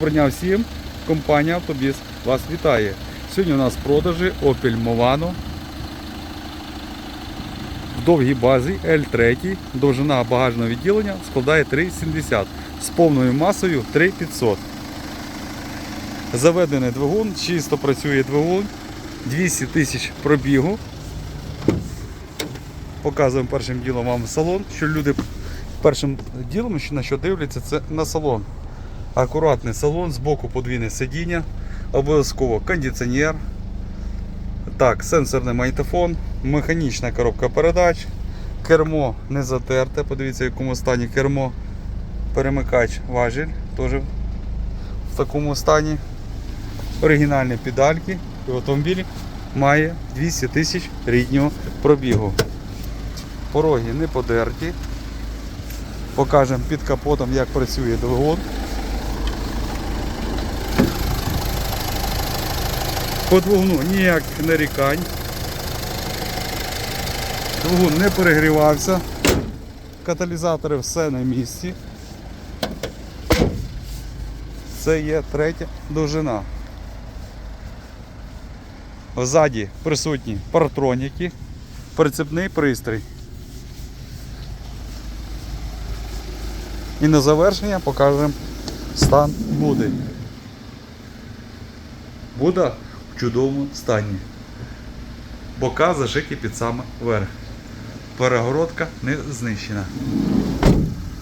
Доброго дня всім. Компанія Автобіс вас вітає. Сьогодні у нас продажі Opel Movano в довгій базі L3. Довжина багажного відділення складає 3,70 з повною масою 3,500. Заведений двигун, чисто працює двигун, 200 тисяч пробігу. Показуємо першим ділом вам салон, що люди першим ділом, на що дивляться, це на салон. Акуратний салон, збоку подвійне сидіння, обов'язково кондиціонер. Так, сенсорний магнітофон, механічна коробка передач, кермо не затерте, подивіться в якому стані кермо, перемикач важіль, теж в такому стані. Оригінальні педальки і автомобіль має 200 тисяч ріднього пробігу. Пороги не подерті. Покажемо під капотом, як працює двигун. По двигуну ніяких нарікань. Двигун не перегрівався. Каталізатори все на місці. Це є третя довжина. Ззаді присутні партроніки, прицепний пристрій. І на завершення покажемо стан Буди. Буда чудовому стані. Бока зашиті під саме верх. Перегородка не знищена.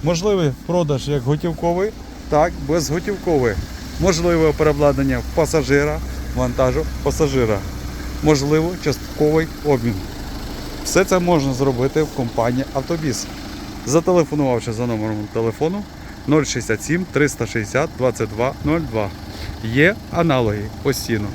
Можливий продаж як готівковий, так і безготівковий. Можливе переобладнання пасажира, вантажу пасажира. Можливо, частковий обмін. Все це можна зробити в компанії Автобіс. Зателефонувавши за номером телефону 067 360 22 02. Є аналоги постійно.